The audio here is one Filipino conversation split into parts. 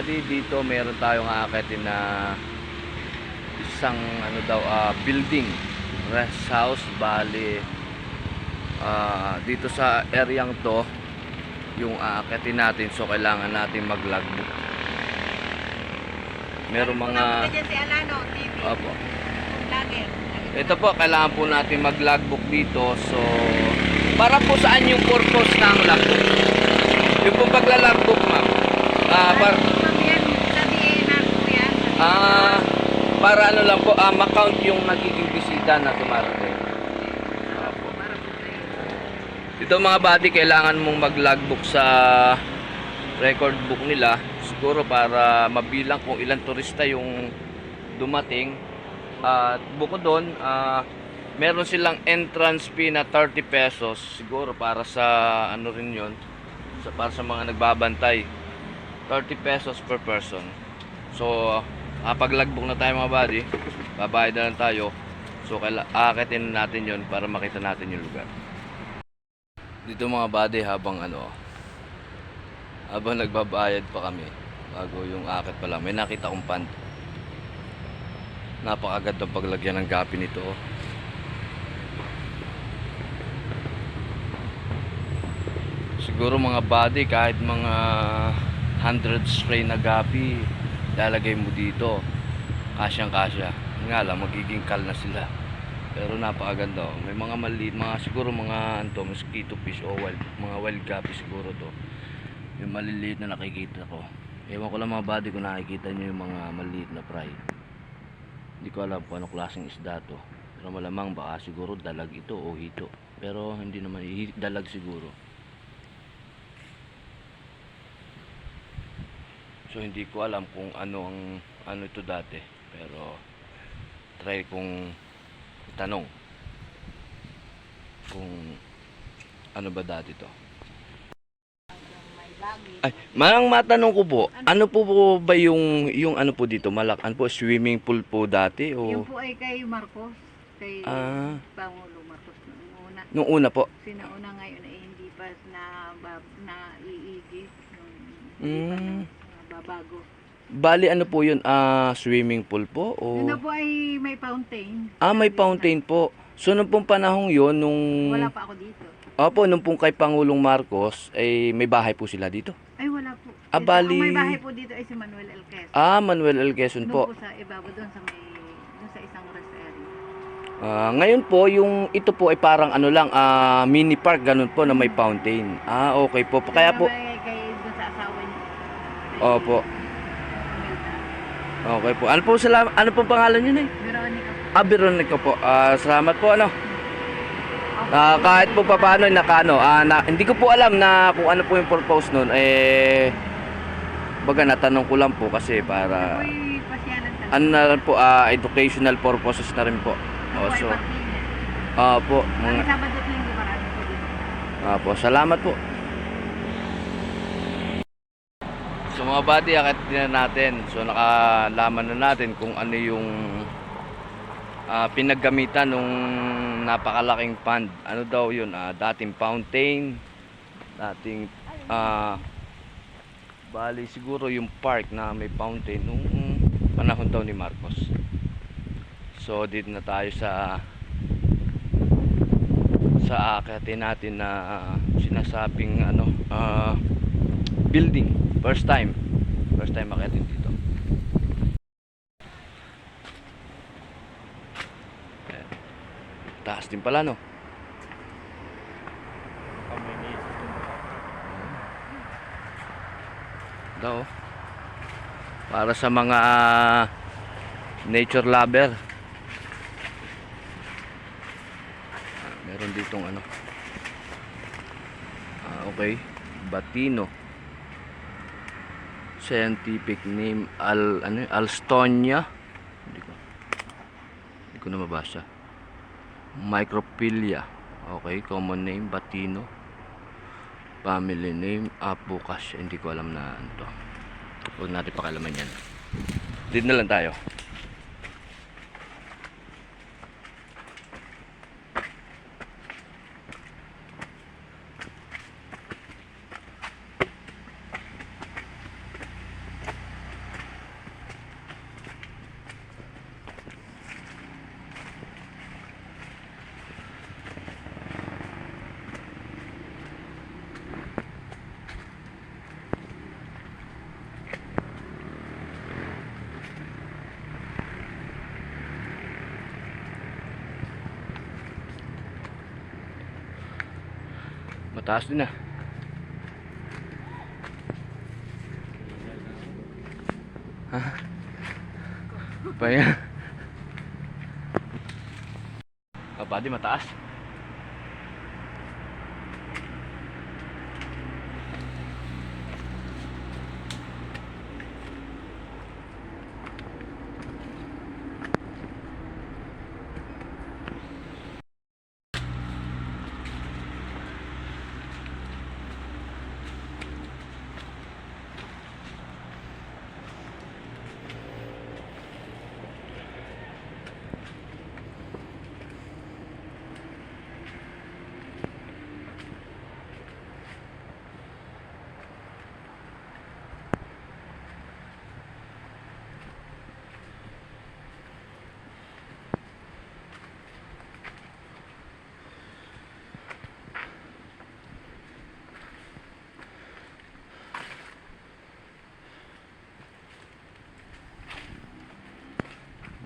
buddy, dito meron tayong aakitin na isang ano daw ah, building. Rest house bali ah, dito sa areang to yung aakitin natin. So kailangan natin mag logbook meron mga opo. Ito po kailangan po natin mag logbook dito. So para po saan yung purpose ng logbook? Yung pong pagla-logbook ma'am? Ah, par- Sabi yan, sa DNA po yan. Ah, para ano lang po, ah, ma-count yung nagiging bisita na dumarating. Opo. Para po sa'yo. Ito mga buddy, kailangan mong mag-logbook sa record book nila. Siguro para mabilang kung ilang turista yung dumating. At bukod doon, ah, meron silang entrance fee na 30 pesos. Siguro para sa ano rin yun, sa, para sa mga nagbabantay. 30 pesos per person. So, kapag logbook na tayo mga buddy, babayad na lang tayo. So, kaila aakitin natin yon para makita natin yung lugar. Dito mga buddy habang ano, habang nagbabayad pa kami, bago yung akit pa lang, may nakita kong pant. Napakagad ng paglagyan ng gapi nito. oh. Siguro mga body kahit mga 100 stray na gapi lalagay mo dito. Kasyang kasya. Nga lang magiging kal na sila. Pero napakaganda oh. May mga maliit, mga siguro mga anto, mosquito fish o wild, mga wild gapi siguro to. Yung maliliit na nakikita ko. Ewan ko lang mga body kung nakikita nyo yung mga maliit na fry. Hindi ko alam kung anong klaseng isda to. Pero malamang baka siguro dalag ito o hito. Pero hindi naman dalag siguro. So hindi ko alam kung ano ang ano ito dati. Pero try kong tanong kung ano ba dati to. Ay, manang matanong ko po, ano po, po ba yung yung ano po dito? Malakan po swimming pool po dati o Yung po ay kay Marcos. Kay Ah. Pangulo Marcos noong una. nung una po? Sinauna ngayon ay hindi pa na, na iigi. Nung Mm. Babago. Bali ano po yun? Ah, swimming pool po o Yun na po ay may fountain. Ah, may fountain po. So nung pong panahong yon nung Wala pa ako dito. Opo, nung pong kay Pangulong Marcos, ay may bahay po sila dito. Ay, wala po. Ah, Ito, bali- Ang may bahay po dito ay si Manuel L. Quezon. Ah, Manuel L. Quezon Doon po. po sa ibaba, doon sa may, doon sa isang rest area. Ah, ngayon po, yung ito po ay parang ano lang, ah, mini park ganun po na may fountain. Ah, okay po. Kaya po, May kay doon sa asawa niya. Kay Opo. Okay po. Ano po sala, ano po pangalan niyo na Veronica po. Ah, Veronica po. Ah, salamat po ano. Ah, kahit po paano nakano, ah, na, hindi ko po alam na kung ano po yung purpose noon eh baga natanong ko lang po kasi para Ako'y pasyalan talaga. ano na lang po ah, educational purposes na rin po. Ako Oh, ay so, parking. ah po, mga, Sabado at Linggo marami po dito. ah po, salamat po. So mga buddy, akit din na natin. So nakalaman na natin kung ano yung ah, pinaggamitan nung napakalaking pond. Ano daw yun? ah, dating fountain, dating ah, bali siguro yung park na may fountain nung panahon daw ni Marcos. So dito na tayo sa sa akitin natin na ah, sinasabing ano ah, building first time. First time akitin dito. Ayan. taas din pala no? Daw para sa mga nature lover. Ah, meron ditong ano. Ah, okay. Batino scientific name Al ano? Alstonia? Hindi ko hindi ko na mabasa Microphilia. Okay common name Batino. Family name Apucas hindi ko alam na ano to. Huwag natin pakalaman yan. Dito na lang tayo Mataas din ah. Ha? Pahinga. Papa, di mataas.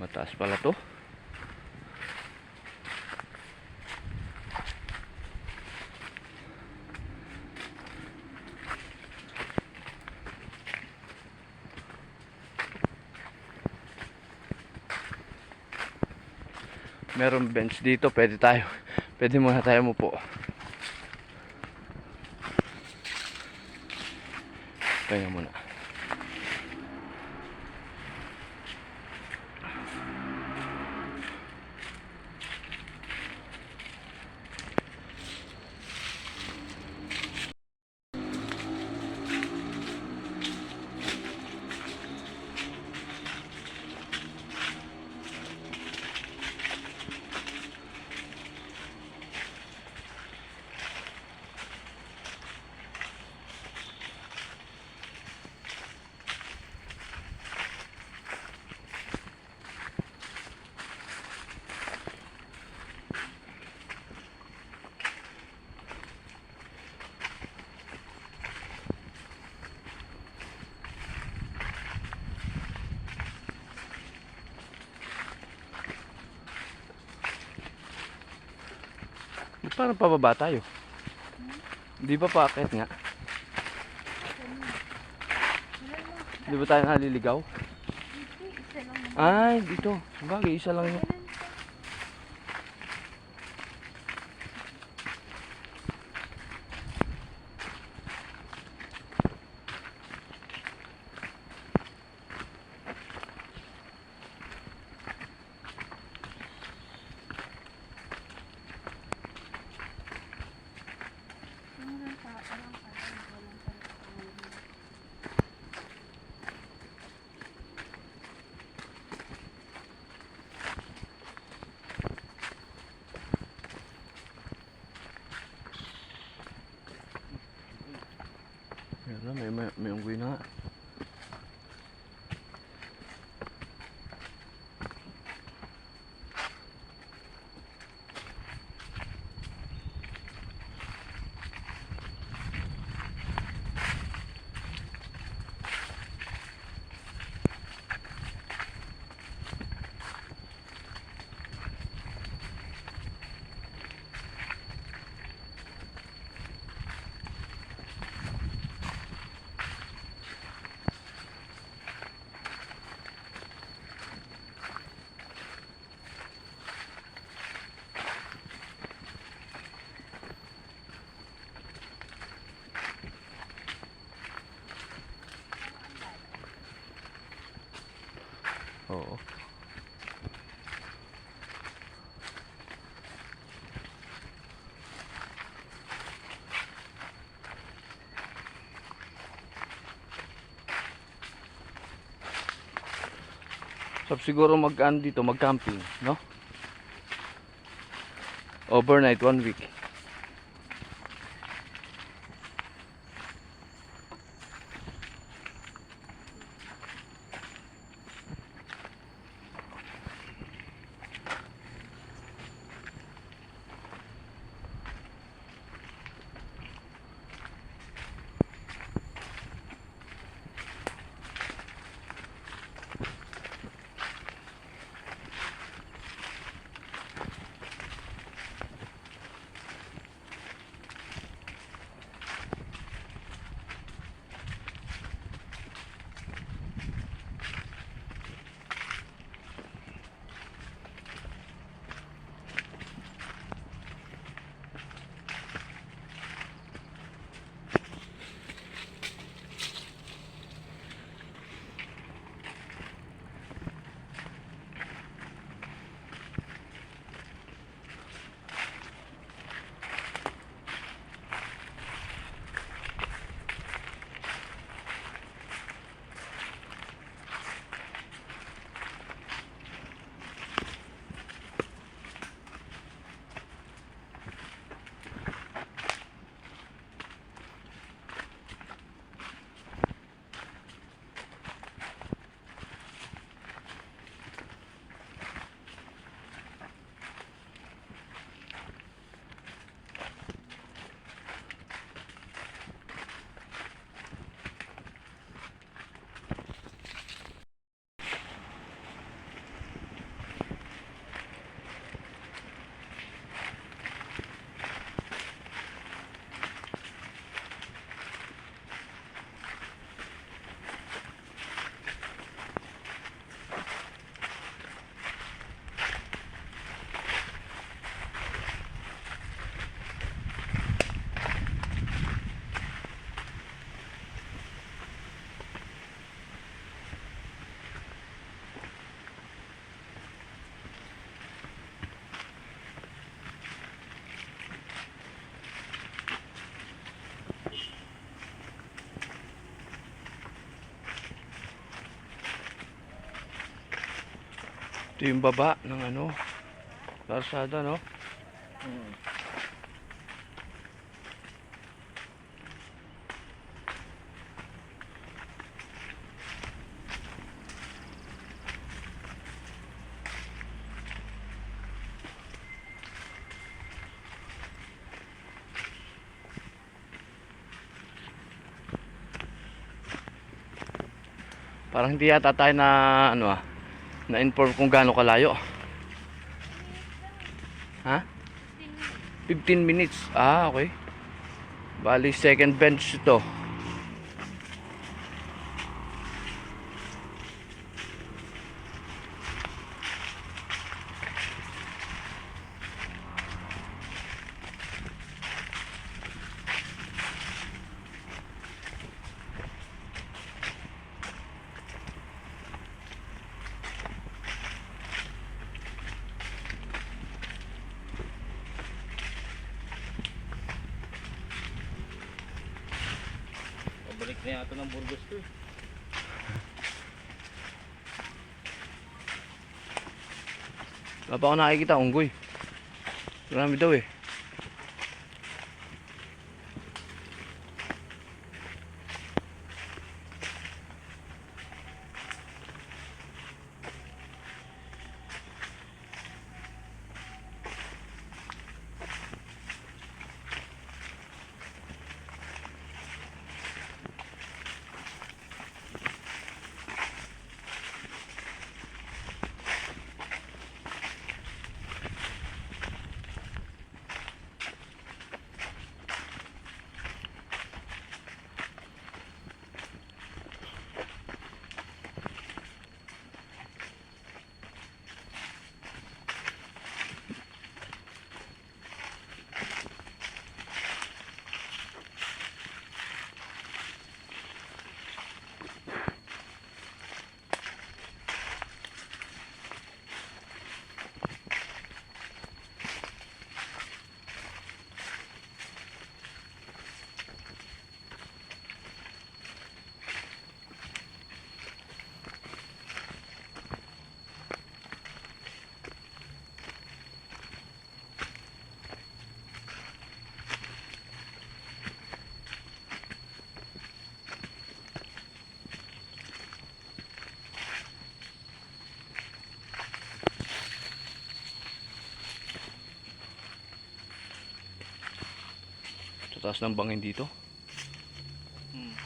Mataas pala to. Meron bench dito, pwede tayo. Pwede muna tayo mo po. Kaya muna. Parang pababa tayo. Di ba paakit nga? Di ba tayo naliligaw? Ay, dito. Bagay, isa lang yun. Na, may, may, may unggoy na. Oo. Sab siguro mag ano dito, mag-camping, no? Overnight, one week. Ito yung baba ng ano. Karsada, no? Parang hindi yata tayo na ano ah, na-inform kung gaano kalayo. Ha? 15 minutes. Ah, okay. Bali, second bench ito. Na yata ng Burgos to. eh. Wala pa ako nakikita, unggoy. Marami daw eh. Sa taas ng bangin dito. Hmm.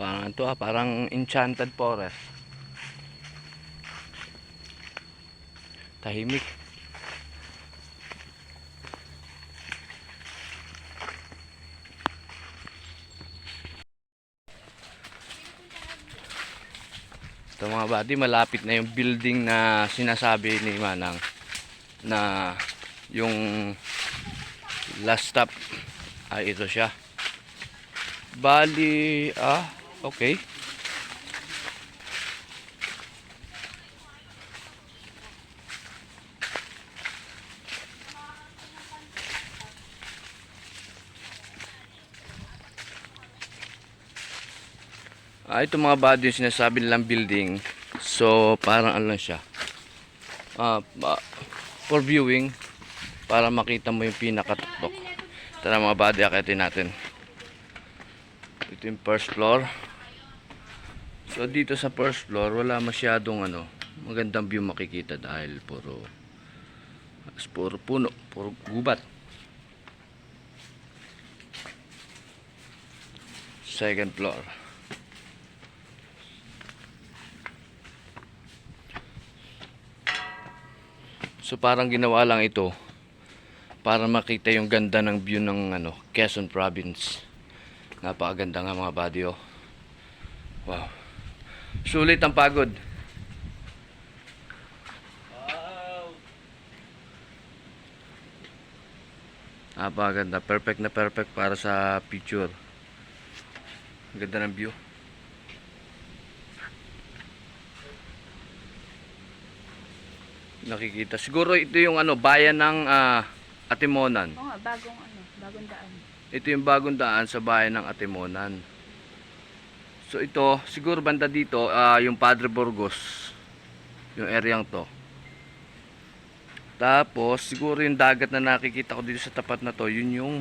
Parang ito ah, parang enchanted forest. Tahimik. Mga buddy, malapit na yung building na sinasabi ni Manang na yung last stop ay ito siya. Bali, ah, okay. Ah, ito mga body yung sinasabi nilang building. So, parang ano siya. Ba- for viewing para makita mo yung pinakatuktok. Tara mga body, akitin natin. Ito yung first floor. So dito sa first floor, wala masyadong ano, magandang view makikita dahil puro puro puno, puro gubat. Second floor. So parang ginawa lang ito para makita yung ganda ng view ng ano, Quezon Province. Napakaganda nga mga buddy oh. Wow. Sulit ang pagod. Wow! Napakaganda. Perfect na perfect para sa picture. Ang ganda ng view. Nakikita. Siguro ito yung ano, bayan ng ah, Atimonan. Oo nga, bagong ano, bagong daan. Ito yung bagong daan sa bayan ng Atimonan. So ito, siguro banda dito, ah, yung Padre Burgos. Yung areang to. Tapos, siguro yung dagat na nakikita ko dito sa tapat na to, yun yung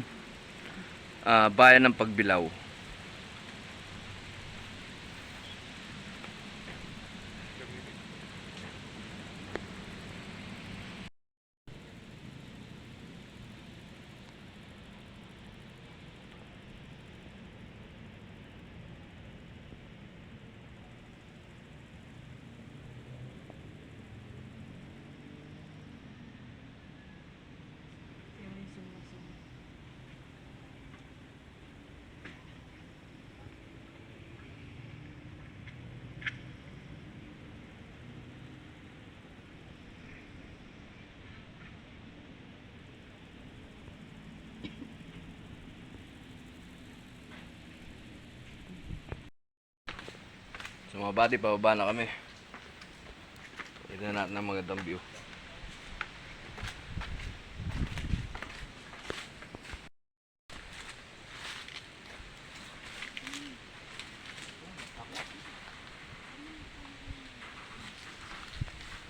ah, bayan ng Pagbilao. So mga buddy, pababa na kami. Tignan natin ang magandang view.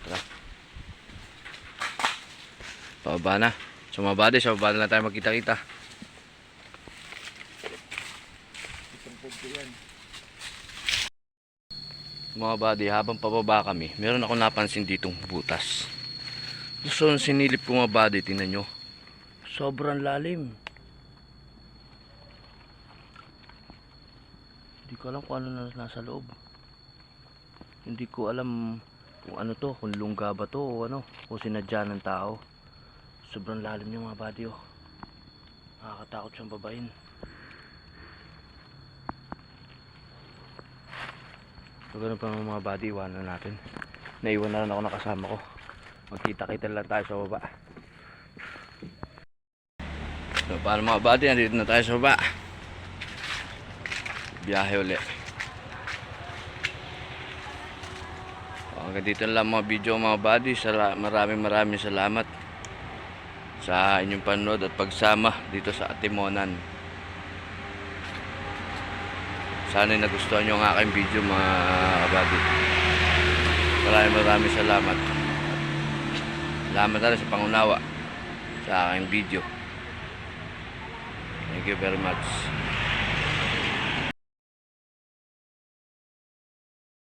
Tara. Pababa na. So mga buddy, sa baba na lang tayo magkita-kita. Mga buddy, habang pababa kami, meron ako napansin ditong butas. So, sinilip ko mga buddy, tingnan nyo. Sobrang lalim. Hindi ko alam kung ano na nasa loob. Hindi ko alam kung ano to, kung lungga ba to o ano, kung sinadya ng tao. Sobrang lalim yung mga buddy oh. Nakakatakot siyang babain. So ganun pa mga buddy, iwanan natin. Naiwan na rin ako ng ko. Magkita-kita lang tayo sa baba. So paano mga buddy, nandito na tayo sa baba. Biyahe uli. Hanggang dito lang mga video mga buddy. Sala maraming maraming salamat sa inyong panood at pagsama dito sa Atimonan. Sana nagustuhan nyo ang aking video mga kabady. Maraming maraming salamat. Salamat na sa pangunawa sa aking video. Thank you very much.